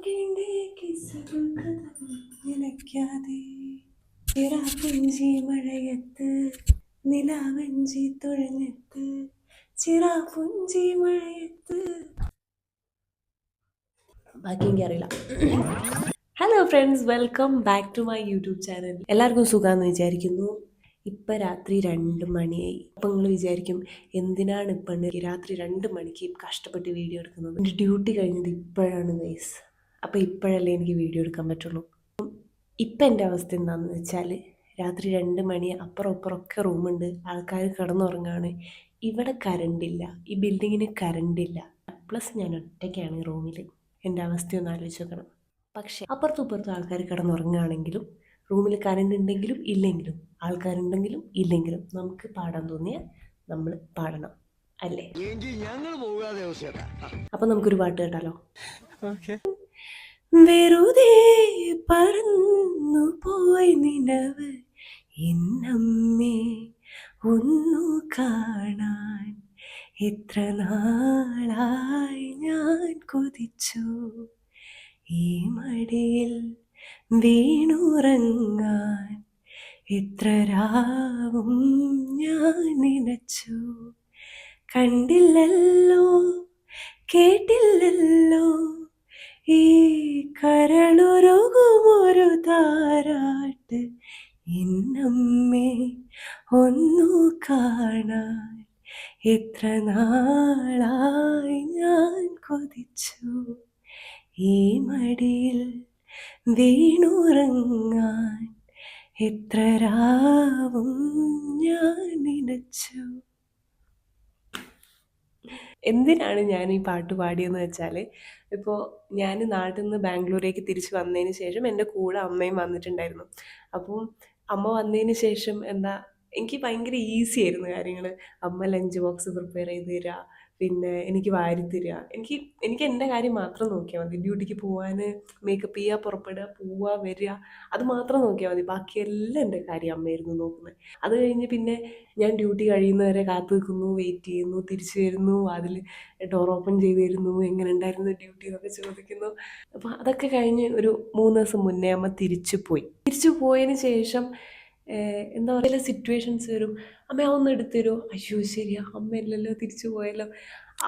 പോകേണ്ടേ മഴയത്ത് നിലാവഞ്ചി തുഴഞ്ഞെത്ത് ചിറാപ്പുഞ്ചി മഴയത്ത്. ബാക്കി എനിക്കറിയില്ല hello friends welcome back to my YouTube channel എല്ലാവർക്കും സുഖമാണെന്ന് വിചാരിക്കുന്നു. ഇപ്പം രാത്രി രണ്ട് മണിയായി. അപ്പം നിങ്ങൾ വിചാരിക്കും എന്തിനാണ് ഇപ്പം രാത്രി രണ്ട് മണിക്ക് കഷ്ടപ്പെട്ട് വീഡിയോ എടുക്കുന്നത്? എന്റെ ഡ്യൂട്ടി കഴിഞ്ഞത് ഇപ്പോഴാണ് ഗൈസ് അപ്പോൾ ഇപ്പോഴല്ലേ എനിക്ക് വീഡിയോ എടുക്കാൻ പറ്റുള്ളൂ. ഇപ്പം എന്റെ അവസ്ഥ എന്താണെന്ന് വെച്ചാൽ രാത്രി രണ്ട് മണി അപ്പുറം അപ്പുറമൊക്കെ റൂമുണ്ട് ആൾക്കാർ കിടന്നുറങ്ങാണ്. ഇവിടെ കറണ്ടില്ല ഈ ബിൽഡിങ്ങിന് കറണ്ടില്ല പ്ലസ് ഞാൻ ഒറ്റയ്ക്കാണ് ഈ റൂമിൽ എന്റെ അവസ്ഥയൊന്ന് ആലോചിച്ച് നോക്കണം. പക്ഷേ അപ്പുറത്തും ഇപ്പുറത്തും ആൾക്കാർ കിടന്നുറങ്ങുകയാണെങ്കിലും റൂമിൽ കറണ്ട് ഉണ്ടെങ്കിലും ഇല്ലെങ്കിലും ആൾക്കാരുണ്ടെങ്കിലും ഇല്ലെങ്കിലും നമുക്ക് പാടാൻ തോന്നിയാൽ നമ്മൾ പാടണം. അല്ലേ? അപ്പൊ നമുക്കൊരു പാട്ട് കേട്ടാലോ? വെറുതെ പറന്നു പോയി നിലവ്. എന്നമ്മേ ഒന്നു കാണാൻ എത്ര നാളായി ഞാൻ കൊതിച്ചു. ഈ മടിയിൽ വീണുറങ്ങാൻ എത്ര രാവും ഞാൻ നനച്ചു. കണ്ടില്ലല്ലോ കേട്ടില്ലല്ലോ ഈ കരളുരുകുമൊരു താരാട്ട് എന്നമ്മേ ഒന്നു കാണാൻ. എത്ര നാളായി ഞാൻ കൊതിച്ചു. ഈ മടിയിൽ വീണുറങ്ങാൻ എത്ര രാവും ഞാൻ നനച്ചു. എന്തിനാണ് ഞാൻ ഈ പാട്ട് പാടിയെന്ന് വെച്ചാൽ ഇപ്പോൾ ഞാൻ നാട്ടിൽ നിന്ന് ബാംഗ്ലൂരേക്ക് തിരിച്ച് വന്നതിന് ശേഷം എന്റെ കൂടെ അമ്മയും വന്നിട്ടുണ്ടായിരുന്നു. അപ്പോൾ അമ്മ വന്നതിന് ശേഷം എന്താ എനിക്ക് ഭയങ്കര ഈസി ആയിരുന്നു കാര്യങ്ങൾ അമ്മ ലഞ്ച് ബോക്സ് പ്രിപ്പയർ ചെയ്ത് തരിക പിന്നെ എനിക്ക് വാരി തരിക എനിക്ക് എനിക്ക് എന്റെ കാര്യം മാത്രം നോക്കിയാൽ മതി. ഡ്യൂട്ടിക്ക് പോകാൻ മേക്കപ്പ് ചെയ്യുക പുറപ്പെടുക പോവുക വരിക അത് മാത്രം നോക്കിയാൽ മതി. ബാക്കിയെല്ലാം എന്റെ കാര്യം അമ്മയായിരുന്നു നോക്കുന്നത്. അത് കഴിഞ്ഞ് പിന്നെ ഞാൻ ഡ്യൂട്ടി കഴിയുന്നവരെ കാത്തു നിൽക്കുന്നു വെയിറ്റ് ചെയ്യുന്നു തിരിച്ചു വരുന്നു അതിൽ ഡോർ ഓപ്പൺ ചെയ്ത് തരുന്നു എങ്ങനെ ഉണ്ടായിരുന്നു ഡ്യൂട്ടി എന്നൊക്കെ ചോദിക്കുന്നു. അപ്പോൾ അതൊക്കെ കഴിഞ്ഞ് ഒരു മൂന്ന് ദിവസം മുന്നേ അമ്മ തിരിച്ചു പോയി. തിരിച്ചു പോയതിന് ശേഷം എന്താ പറയുക സിറ്റുവേഷൻസ് വരും. അമ്മ ഒന്ന് എടുത്തരുമോ അയ്യോ ശരിയാ അമ്മ ഇല്ലല്ലോ തിരിച്ചു പോയല്ലോ.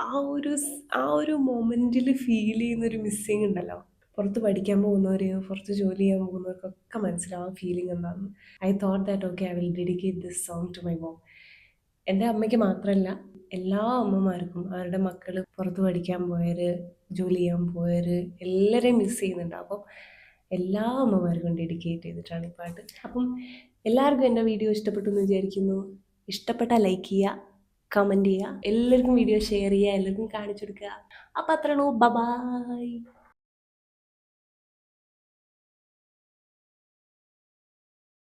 ആ ഒരു ആ ഒരു മൊമെന്റിൽ ഫീൽ ചെയ്യുന്നൊരു മിസ്സിങ് ഉണ്ടല്ലോ. പുറത്ത് പഠിക്കാൻ പോകുന്നവരെയോ പുറത്ത് ജോലി ചെയ്യാൻ പോകുന്നവർക്കൊക്കെ മനസ്സിലാവും ഫീലിംഗ് എന്താണെന്ന്. I thought that okay I will dedicate this song to my mom എന്റെ അമ്മയ്ക്ക് മാത്രമല്ല എല്ലാ അമ്മമാർക്കും അവരുടെ മക്കൾ പുറത്ത് പഠിക്കാൻ പോയവർ ജോലി ചെയ്യാൻ പോയവർ എല്ലാവരെയും മിസ് ചെയ്യുന്നുണ്ട്. അപ്പം എല്ലാ അമ്മമാർക്കും ഡെഡിക്കേറ്റ് ചെയ്തിട്ടാണ് ഈ പാട്ട്. അപ്പം എല്ലാവർക്കും എന്റെ വീഡിയോ ഇഷ്ടപ്പെട്ടു എന്ന് വിചാരിക്കുന്നു. ഇഷ്ടപ്പെട്ടാൽ ലൈക്ക് ചെയ്യുക കമന്റ് ചെയ്യുക എല്ലാവർക്കും വീഡിയോ ഷെയർ ചെയ്യുക എല്ലാവർക്കും കാണിച്ചു കൊടുക്കുക. അപ്പം അത്രയുള്ളൂ ബബായ്